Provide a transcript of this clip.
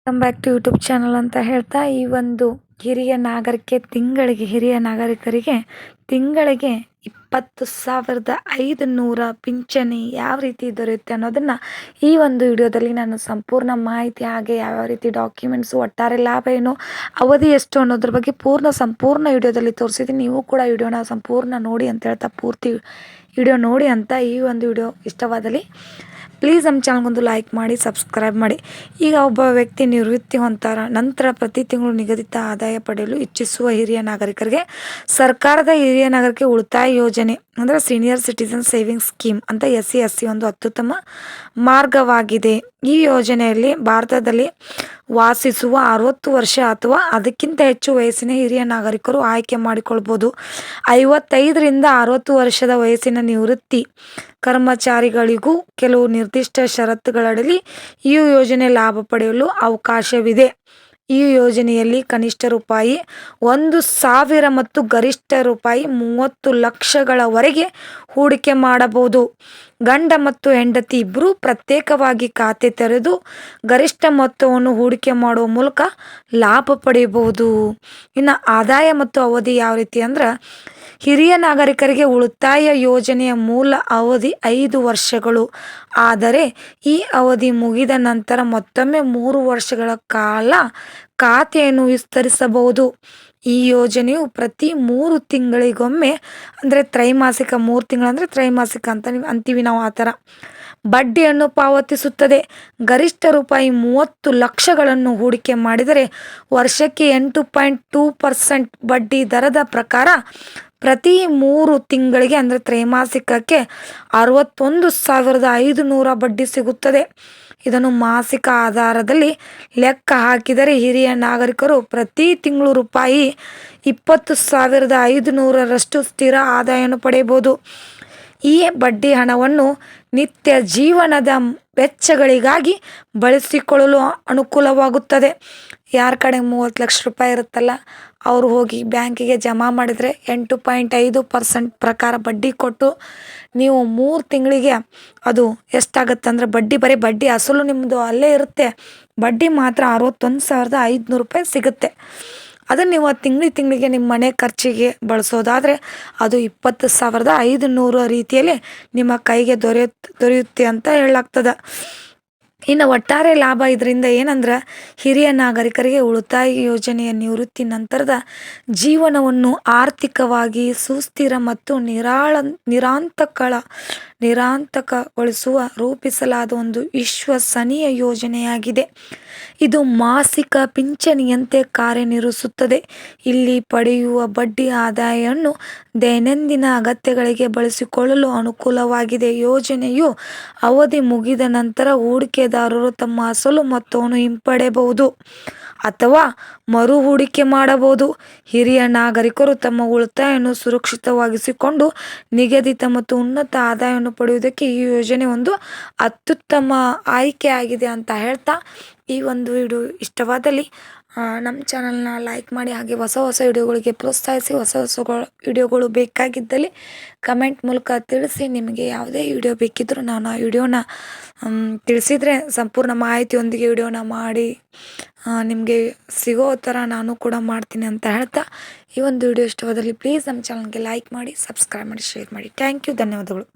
Welcome back to YouTube channel ಅಂತ ಹೇಳ್ತಾ ಈ ಒಂದು ಹಿರಿಯ ನಾಗರಿಕೆ ತಿಂಗಳಿಗೆ ಹಿರಿಯ ನಾಗರಿಕರಿಗೆ ತಿಂಗಳಿಗೆ ಇಪ್ಪತ್ತು ಸಾವಿರದ ಐದು ನೂರ ಪಿಂಚಣಿ ಯಾವ ರೀತಿ ದೊರೆಯುತ್ತೆ ಅನ್ನೋದನ್ನು ಈ ಒಂದು ವಿಡಿಯೋದಲ್ಲಿ ನಾನು ಸಂಪೂರ್ಣ ಮಾಹಿತಿ ಹಾಗೆ ಯಾವ್ಯಾವ ರೀತಿ ಡಾಕ್ಯುಮೆಂಟ್ಸು ಒಟ್ಟಾರೆ ಲಾಭ ಏನು, ಅವಧಿ ಎಷ್ಟು ಅನ್ನೋದ್ರ ಬಗ್ಗೆ ಪೂರ್ಣ ಸಂಪೂರ್ಣ ವಿಡಿಯೋದಲ್ಲಿ ತೋರಿಸಿದ್ದೀನಿ. ನೀವು ಕೂಡ ವಿಡಿಯೋನ ಸಂಪೂರ್ಣ ನೋಡಿ ಅಂತ ಹೇಳ್ತಾ ಪೂರ್ತಿ ವಿಡಿಯೋ ನೋಡಿ ಅಂತ ಈ ಒಂದು ವಿಡಿಯೋ ಇಷ್ಟವಾದಲ್ಲಿ ಪ್ಲೀಸ್ ನಮ್ಮ ಚಾನಲ್ಗೊಂದು ಲೈಕ್ ಮಾಡಿ, ಸಬ್ಸ್ಕ್ರೈಬ್ ಮಾಡಿ. ಈಗ ಒಬ್ಬ ವ್ಯಕ್ತಿ ನಿವೃತ್ತಿ ಹೊಂತಾರ ನಂತರ ಪ್ರತಿ ತಿಂಗಳು ನಿಗದಿತ ಆದಾಯ ಪಡೆಯಲು ಇಚ್ಛಿಸುವ ಹಿರಿಯ ನಾಗರಿಕರಿಗೆ ಸರ್ಕಾರದ ಹಿರಿಯ ನಾಗರಿಕ ಉಳಿತಾಯ ಯೋಜನೆ ಅಂದರೆ ಸೀನಿಯರ್ ಸಿಟಿಸನ್ ಸೇವಿಂಗ್ ಸ್ಕೀಮ್ ಅಂತ ಎಸ್ ಸಿ ಎಸ್ ಸಿ ಒಂದು ಅತ್ಯುತ್ತಮ ಮಾರ್ಗವಾಗಿದೆ. ಈ ಯೋಜನೆಯಲ್ಲಿ ಭಾರತದಲ್ಲಿ ವಾಸಿಸುವ ಅರವತ್ತು ವರ್ಷ ಅಥವಾ ಅದಕ್ಕಿಂತ ಹೆಚ್ಚು ವಯಸ್ಸಿನ ಹಿರಿಯ ನಾಗರಿಕರು ಆಯ್ಕೆ ಮಾಡಿಕೊಳ್ಬೋದು. ಐವತ್ತೈದರಿಂದ ಅರವತ್ತು ವರ್ಷದ ವಯಸ್ಸಿನ ನಿವೃತ್ತಿ ಕರ್ಮಚಾರಿಗಳಿಗೂ ಕೆಲವು ನಿರ್ದಿಷ್ಟ ಷರತ್ತುಗಳಡಿ ಈ ಯೋಜನೆ ಲಾಭ ಪಡೆಯಲು ಅವಕಾಶವಿದೆ. ಈ ಯೋಜನೆಯಲ್ಲಿ ಕನಿಷ್ಠ ರೂಪಾಯಿ ಒಂದು ಸಾವಿರ ಮತ್ತು ಗರಿಷ್ಠ ರೂಪಾಯಿ ಮೂವತ್ತು ಲಕ್ಷಗಳವರೆಗೆ ಹೂಡಿಕೆ ಮಾಡಬಹುದು. ಗಂಡ ಮತ್ತು ಹೆಂಡತಿ ಇಬ್ಬರು ಪ್ರತ್ಯೇಕವಾಗಿ ಖಾತೆ ತೆರೆದು ಗರಿಷ್ಠ ಮೊತ್ತವನ್ನು ಹೂಡಿಕೆ ಮಾಡುವ ಮೂಲಕ ಲಾಭ ಪಡೆಯಬಹುದು. ಇನ್ನು ಆದಾಯ ಮತ್ತು ಅವಧಿ ಯಾವ ರೀತಿ ಅಂದ್ರೆ ಹಿರಿಯ ನಾಗರಿಕರಿಗೆ ಉಳಿತಾಯ ಯೋಜನೆಯ ಮೂಲ ಅವಧಿ ಐದು ವರ್ಷಗಳು. ಆದರೆ, ಈ ಅವಧಿ ಮುಗಿದ ನಂತರ ಮತ್ತೊಮ್ಮೆ ಮೂರು ವರ್ಷಗಳ ಕಾಲ ಖಾತೆಯನ್ನು ವಿಸ್ತರಿಸಬಹುದು. ಈ ಯೋಜನೆಯು ಪ್ರತಿ ಮೂರು ತಿಂಗಳಿಗೊಮ್ಮೆ, ಅಂದರೆ ತ್ರೈಮಾಸಿಕ, ಮೂರು ತಿಂಗಳಂದರೆ ತ್ರೈಮಾಸಿಕ ಅಂತ ಅಂತೀವಿ ನಾವು ಆ ಥರ. ಬಡ್ಡಿಯನ್ನು ಪಾವತಿಸುತ್ತದೆ. ಗರಿಷ್ಠ ರೂಪಾಯಿ ಮೂವತ್ತು ಲಕ್ಷಗಳನ್ನು ಹೂಡಿಕೆ ಮಾಡಿದರೆ ವರ್ಷಕ್ಕೆ ಎಂಟು ಪಾಯಿಂಟ್ ಟೂ ಪರ್ಸೆಂಟ್ ಬಡ್ಡಿ ದರದ ಪ್ರಕಾರ ಪ್ರತಿ ಮೂರು ತಿಂಗಳಿಗೆ ಅಂದರೆ ತ್ರೈಮಾಸಿಕಕ್ಕೆ ಅರವತ್ತೊಂದು ಸಾವಿರದ ಐದು ನೂರ ಬಡ್ಡಿ ಸಿಗುತ್ತದೆ. ಇದನ್ನು ಮಾಸಿಕ ಆಧಾರದಲ್ಲಿ ಲೆಕ್ಕ ಹಾಕಿದರೆ ಹಿರಿಯ ನಾಗರಿಕರು ಪ್ರತಿ ತಿಂಗಳು ರೂಪಾಯಿ ಇಪ್ಪತ್ತು ಸಾವಿರದ ಐದು ನೂರರಷ್ಟು ಸ್ಥಿರ ಆದಾಯವನ್ನು ಪಡೆಯಬಹುದು. ಈ ಬಡ್ಡಿ ಹಣವನ್ನು ನಿತ್ಯ ಜೀವನದ ವೆಚ್ಚಗಳಿಗಾಗಿ ಬಳಸಿಕೊಳ್ಳಲು ಅನುಕೂಲವಾಗುತ್ತದೆ. ಯಾರ ಕಡೆ ಮೂವತ್ತು ಲಕ್ಷ ರೂಪಾಯಿ ಇರುತ್ತಲ್ಲ, ಅವರು ಹೋಗಿ ಬ್ಯಾಂಕಿಗೆ ಜಮಾ ಮಾಡಿದರೆ ಎಂಟು ಪಾಯಿಂಟ್ ಐದು ಪರ್ಸೆಂಟ್ ಪ್ರಕಾರ ಬಡ್ಡಿ ಕೊಟ್ಟು ನೀವು ಮೂರು ತಿಂಗಳಿಗೆ ಅದು ಎಷ್ಟಾಗುತ್ತೆ ಅಂದರೆ ಬಡ್ಡಿ, ಬರೀ ಬಡ್ಡಿ ಅಸಲು ನಿಮ್ಮದು ಅಲ್ಲೇ ಇರುತ್ತೆ. ಬಡ್ಡಿ ಮಾತ್ರ ಅರವತ್ತೊಂದು ಸಾವಿರದ ಐದುನೂರು ರೂಪಾಯಿ ಸಿಗುತ್ತೆ. ಅದನ್ನು ನೀವು ತಿಂಗಳಿಗೆ ತಿಂಗಳಿಗೆ ನಿಮ್ಮ ಮನೆ ಖರ್ಚಿಗೆ ಬಳಸೋದಾದರೆ ಅದು ಇಪ್ಪತ್ತು ಸಾವಿರದ ಐದು ನೂರು ರೀತಿಯಲ್ಲಿ ನಿಮ್ಮ ಕೈಗೆ ದೊರೆಯುತ್ತೆ ದೊರೆಯುತ್ತೆ ಅಂತ ಹೇಳಲಾಗ್ತದೆ. ಇನ್ನು ಒಟ್ಟಾರೆ ಲಾಭ ಇದರಿಂದ ಏನಂದ್ರೆ ಹಿರಿಯ ನಾಗರಿಕರಿಗೆ ಉಳಿತಾಯ ಯೋಜನೆಯ ನಿವೃತ್ತಿ ನಂತರದ ಜೀವನವನ್ನು ಆರ್ಥಿಕವಾಗಿ ಸುಸ್ಥಿರ ಮತ್ತು ನಿರಾಳ, ನಿರಾಂತಕಳ, ನಿರಾಂತಕಗೊಳಿಸುವ ರೂಪಿಸಲಾದ ಒಂದು ವಿಶ್ವಸನೀಯ ಯೋಜನೆಯಾಗಿದೆ. ಇದು ಮಾಸಿಕ ಪಿಂಚಣಿಯಂತೆ ಕಾರ್ಯನಿರ್ವಹಿಸುತ್ತದೆ. ಇಲ್ಲಿ ಪಡೆಯುವ ಬಡ್ಡಿ ಆದಾಯವನ್ನು ದೈನಂದಿನ ಅಗತ್ಯಗಳಿಗೆ ಬಳಸಿಕೊಳ್ಳಲು ಅನುಕೂಲವಾಗಿದೆ. ಯೋಜನೆಯು ಅವಧಿ ಮುಗಿದ ನಂತರ ಹೂಡಿಕೆದಾರರು ತಮ್ಮ ಅಸಲು ಮೊತ್ತವನ್ನು ಹಿಂಪಡೆಯಬಹುದು ಅಥವಾ ಮರು ಹೂಡಿಕೆ ಮಾಡಬಹುದು. ಹಿರಿಯ ನಾಗರಿಕರು ತಮ್ಮ ಉಳಿತಾಯವನ್ನು ಸುರಕ್ಷಿತವಾಗಿಸಿಕೊಂಡು ನಿಗದಿತ ಮತ್ತು ಉನ್ನತ ಆದಾಯವನ್ನು ಪಡೆಯುವುದಕ್ಕೆ ಈ ಯೋಜನೆ ಒಂದು ಅತ್ಯುತ್ತಮ ಆಯ್ಕೆ ಆಗಿದೆ ಅಂತ ಹೇಳ್ತಾ ಈ ಒಂದು ವಿಡಿಯೋ ಇಷ್ಟವಾದಲ್ಲಿ ನಮ್ಮ ಚಾನಲ್ನ ಲೈಕ್ ಮಾಡಿ ಹಾಗೆ ಹೊಸ ಹೊಸ ವಿಡಿಯೋಗಳಿಗೆ ಪ್ರೋತ್ಸಾಹಿಸಿ, ಹೊಸ ಹೊಸ ವಿಡಿಯೋಗಳು ಬೇಕಾಗಿದ್ದಲ್ಲಿ ಕಮೆಂಟ್ ಮೂಲಕ ತಿಳಿಸಿ, ನಿಮಗೆ ಯಾವುದೇ ವಿಡಿಯೋ ಬೇಕಿದ್ದರೂ ನಾನು ಆ ವಿಡಿಯೋನ ತಿಳಿಸಿದರೆ ಸಂಪೂರ್ಣ ಮಾಹಿತಿಯೊಂದಿಗೆ ವಿಡಿಯೋನ ಮಾಡಿ ನಿಮಗೆ ಸಿಗೋ ಥರ ನಾನು ಕೂಡ ಮಾಡ್ತೀನಿ ಅಂತ ಹೇಳ್ತಾ, ಈ ಒಂದು ವಿಡಿಯೋ ಇಷ್ಟವಾದಲ್ಲಿ ಪ್ಲೀಸ್ ನಮ್ಮ ಚಾನಲ್ಗೆ ಲೈಕ್ ಮಾಡಿ ಸಬ್ಸ್ಕ್ರೈಬ್ ಮಾಡಿ ಶೇರ್ ಮಾಡಿ. ಥ್ಯಾಂಕ್ ಯು ಧನ್ಯವಾದಗಳು.